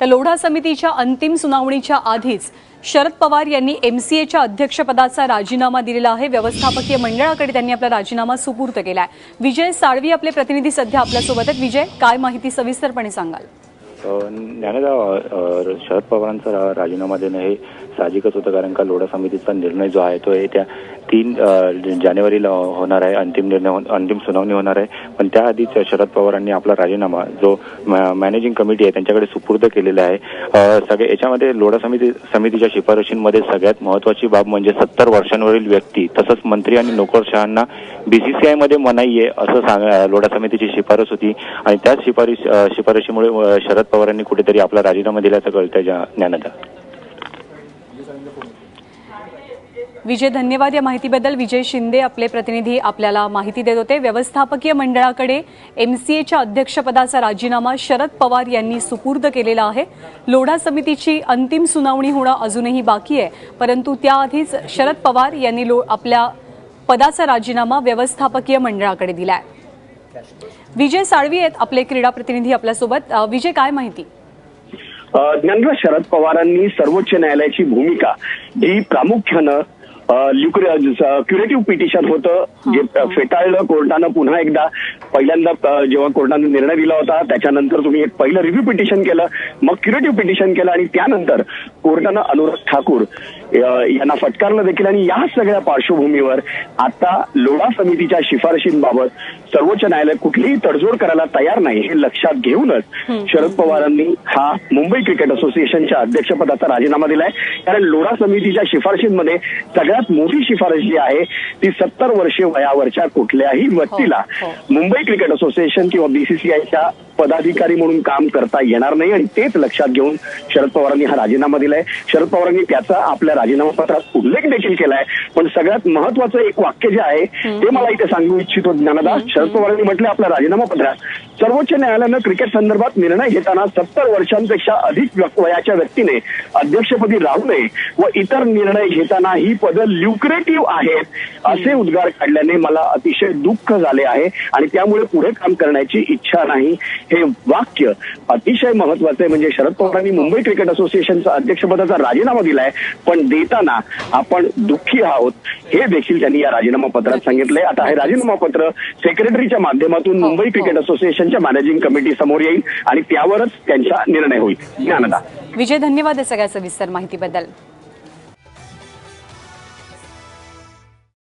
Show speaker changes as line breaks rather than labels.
तर लोढा समितीच्या अंतिम सुनावणीच्या आधीच शरद पवार यांनी एम सी एच्या अध्यक्षपदाचा राजीनामा दिलेला आहे. व्यवस्थापकीय मंडळाकडे त्यांनी आपला राजीनामा सुपूर्द आहे विजय साळवी आपले प्रतिनिधी सध्या आपल्यासोबत आहेत. विजय काय माहिती सविस्तरपणे सांगाल?
ज्ञानदा शरद पवारांचा राजीनामा देणं हे साहजिकच होतं कारण का लोढा समितीचा निर्णय जो आहे तो येत्या तीन जानेवारीला होणार आहे अंतिम निर्णय अंतिम सुनावणी होणार आहे. पण त्याआधीच शरद पवारांनी आपला राजीनामा जो मॅ- मॅनेजिंग कमिटी आहे त्यांच्याकडे सुपूर्द केलेला आहे. सगळे याच्यामध्ये लोढा समिती समितीच्या शिफारशींमध्ये सगळ्यात महत्वाची बाब म्हणजे सत्तर वर्षांवरील व्यक्ती तसंच मंत्री आणि नोकरशहांना बीसीसीआयमध्ये मनाई आहे असं सांग लोढा समितीची शिफारस होती. आणि त्याच शिफारस शिफारशीमुळे शरद पवारांनी कुठेतरी आपला राजीनामा दिल्याचं कळतं ज्ञानदा
विजय धन्यवाद या माहितीबद्दल. विजय शिंदे आपले प्रतिनिधी आपल्याला माहिती देत होते. व्यवस्थापकीय मंडळाकडे एम सी एच्या अध्यक्षपदाचा राजीनामा शरद पवार यांनी सुपूर्द केलेला आहे. लोढा समितीची अंतिम सुनावणी होणं अजूनही बाकी आहे. परंतु त्याआधीच शरद पवार यांनी लो आपल्या पदाचा राजीनामा व्यवस्थापकीय मंडळाकडे दिलाय. विजय साळवी आहेत आपले क्रीडा प्रतिनिधी आपल्यासोबत. विजय काय माहिती?
ज्ञानराज शरद पवारांनी सर्वोच्च न्यायालयाची भूमिका जी प्रामुख्यानं क्युरेटिव्ह पिटिशन होतं जे फेटाळलं कोर्टानं पुन्हा एकदा. पहिल्यांदा जेव्हा कोर्टानं निर्णय दिला होता त्याच्यानंतर तुम्ही एक पहिलं रिव्ह्यू पिटिशन केलं मग क्युरेटिव्ह पिटिशन केलं आणि त्यानंतर कोर्टानं अनुराग ठाकूर यांना फटकारलं देखील आणि या सगळ्या पार्श्वभूमीवर आता लोढा समितीच्या शिफारशींबाबत सर्वोच्च न्यायालय कुठलीही तडजोड करायला तयार नाही हे लक्षात घेऊनच शरद पवारांनी हा मुंबई क्रिकेट असोसिएशनच्या अध्यक्षपदाचा राजीनामा दिलाय कारण लोढा समितीच्या शिफारशींमध्ये सगळ्यात मोठी शिफारस जी आहे ती सत्तर वर्षे वयावरच्या कुठल्याही व्यक्तीला
हो.
मुंबई क्रिकेट असोसिएशन किंवा बीसीसीआयच्या पदाधिकारी म्हणून काम करता येणार नाही आणि तेच लक्षात घेऊन शरद पवारांनी हा राजीनामा दिलाय. शरद पवारांनी त्याचा आपल्या राजीनामा पत्रात उल्लेख देखील केलाय. पण सगळ्यात महत्वाचं एक वाक्य जे आहे ते मला इथे सांगू इच्छितो ज्ञानदास. शरद पवारांनी म्हटलं आपल्या राजीनामा पत्रात सर्वोच्च न्यायालयानं क्रिकेट संदर्भात निर्णय घेताना सत्तर वर्षांपेक्षा अधिक व्य- वयाच्या व्यक्तीने अध्यक्षपदी राहू नये व इतर निर्णय घेताना ही पदं ल्युक्रेटिव्ह आहेत असे उद्गार काढल्याने मला अतिशय दुःख झाले आहे आणि त्यामुळे पुढे काम करण्याची इच्छा नाही. हे वाक्य अतिशय महत्वाचं आहे. म्हणजे शरद पवारांनी मुंबई क्रिकेट असोसिएशनचा अध्यक्षपदाचा राजीनामा दिलाय पण देताना आपण दुःखी आहोत. हे देखील त्यांनी या राजीनामा पत्रात सांगितलंय. आता हे राजीनामा पत्र सेक्रेटरीच्या माध्यमातून मुंबई क्रिकेट असोसिएशनच्या मॅनेजिंग कमिटी समोर येईल आणि त्यावरच त्यांचा निर्णय होईल. ज्ञानदा.
विजय धन्यवाद सगळ्या सविस्तर माहितीबद्दल.